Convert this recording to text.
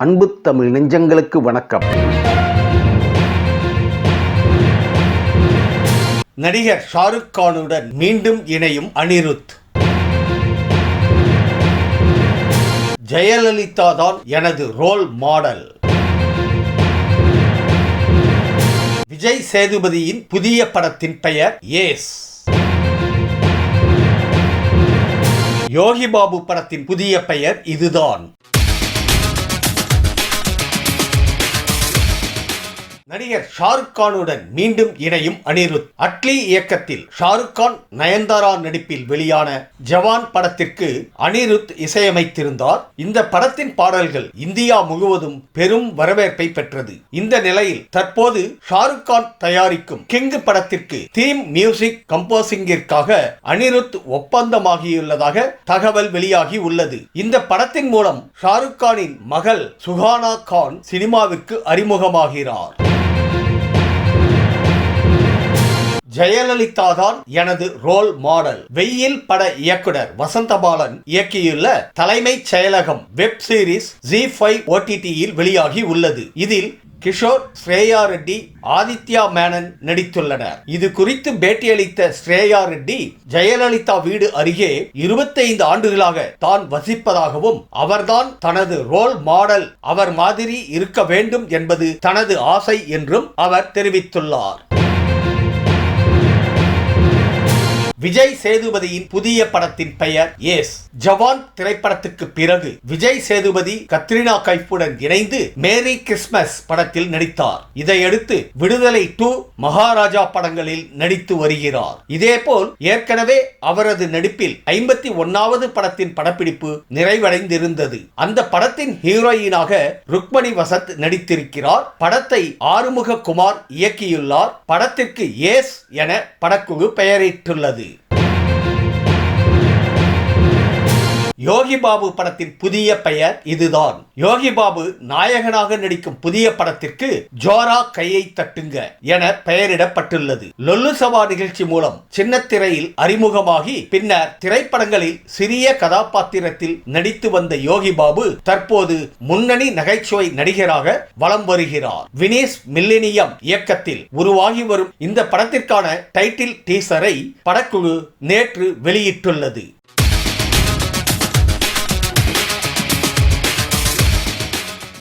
அன்பு தமிழ் நெஞ்சங்களுக்கு வணக்கம். நடிகர் ஷாருக் கானுடன் மீண்டும் இணையும் அனிருத். ஜெயலலிதா தான் எனது ரோல் மாடல் விஜய் சேதுபதியின் புதிய படத்தின் பெயர் ஏஸ் யோகி பாபு படத்தின் புதிய பெயர் இதுதான். நடிகர் ஷாருக் கானுடன் மீண்டும் இணையும் அனிருத். அட்லி இயக்கத்தில் ஷாருக் கான் நயன்தாரா நடிப்பில் வெளியான ஜவான் படத்திற்கு அனிருத் இசையமைத்திருந்தார். இந்த படத்தின் பாடல்கள் இந்தியா முழுவதும் பெரும் வரவேற்பை பெற்றது. இந்த நிலையில் தற்போது ஷாருக் கான் தயாரிக்கும் கிங் படத்திற்கு தீம் மியூசிக் கம்போசிங்கிற்காக அனிருத் ஒப்பந்தமாகியுள்ளதாக தகவல் வெளியாகி உள்ளது. இந்த படத்தின் மூலம் ஷாருக் கானின் மகள் சுஹானா கான் சினிமாவிற்கு அறிமுகமாகிறார். ஜெயலலிதா தான் எனது ரோல் மாடல் வெயில் பட இயக்குனர் வசந்தபாலன் இயக்கியுள்ள தலைமைச் செயலகம் வெப் சீரிஸ் ஜி ஃபைவ் ஓடிடியில் வெளியாகி உள்ளது. இதில் கிஷோர் ஸ்ரேயா ரெட்டி ஆதித்யா மேனன் நடித்துள்ளனர். இது குறித்து பேட்டியளித்த ஸ்ரேயா ரெட்டி ஜெயலலிதா வீடு அருகே இருபத்தைந்து ஆண்டுகளாக தான் வசிப்பதாகவும் அவர்தான் தனது ரோல் மாடல் அவர் மாதிரி இருக்க வேண்டும் என்பது தனது ஆசை என்றும் அவர் தெரிவித்துள்ளார். விஜய் சேதுபதியின் புதிய படத்தின் பெயர் ஏஸ் ஜவான் திரைப்படத்துக்கு பிறகு விஜய் சேதுபதி கத்ரினா கைஃபுடன் இணைந்து மேரி கிறிஸ்மஸ் படத்தில் நடித்தார். இதையடுத்து விடுதலை டூ மகாராஜா படங்களில் நடித்து வருகிறார். இதேபோல் ஏற்கனவே அவரது நடிப்பில் ஐம்பத்தி ஒன்னாவது படத்தின் படப்பிடிப்பு நிறைவடைந்திருந்தது. அந்த படத்தின் ஹீரோயினாக ருக்மணி வசத் நடித்திருக்கிறார். படத்தை ஆறுமுக குமார் இயக்கியுள்ளார். படத்திற்கு ஏஸ் என படக்குழு பெயரிட்டுள்ளது. யோகி பாபு படத்தின் புதிய பெயர் இதுதான். யோகி பாபு நாயகனாக நடிக்கும் புதிய படத்திற்கு ஜோரா கையை தட்டுங்க என பெயரிடப்பட்டுள்ளது. லொல்லு சபா நிகழ்ச்சி மூலம் சின்னத்திரையில் அறிமுகமாகி பின்னர் திரைப்படங்களில் சிறிய கதாபாத்திரத்தில் நடித்து வந்த யோகி பாபு தற்போது முன்னணி நகைச்சுவை நடிகராக வலம் வருகிறார். வினேஷ் மில்லினியம் இயக்கத்தில் உருவாகி வரும் இந்த படத்திற்கான டைட்டில் டீசரை படக்குழு நேற்று வெளியிட்டுள்ளது.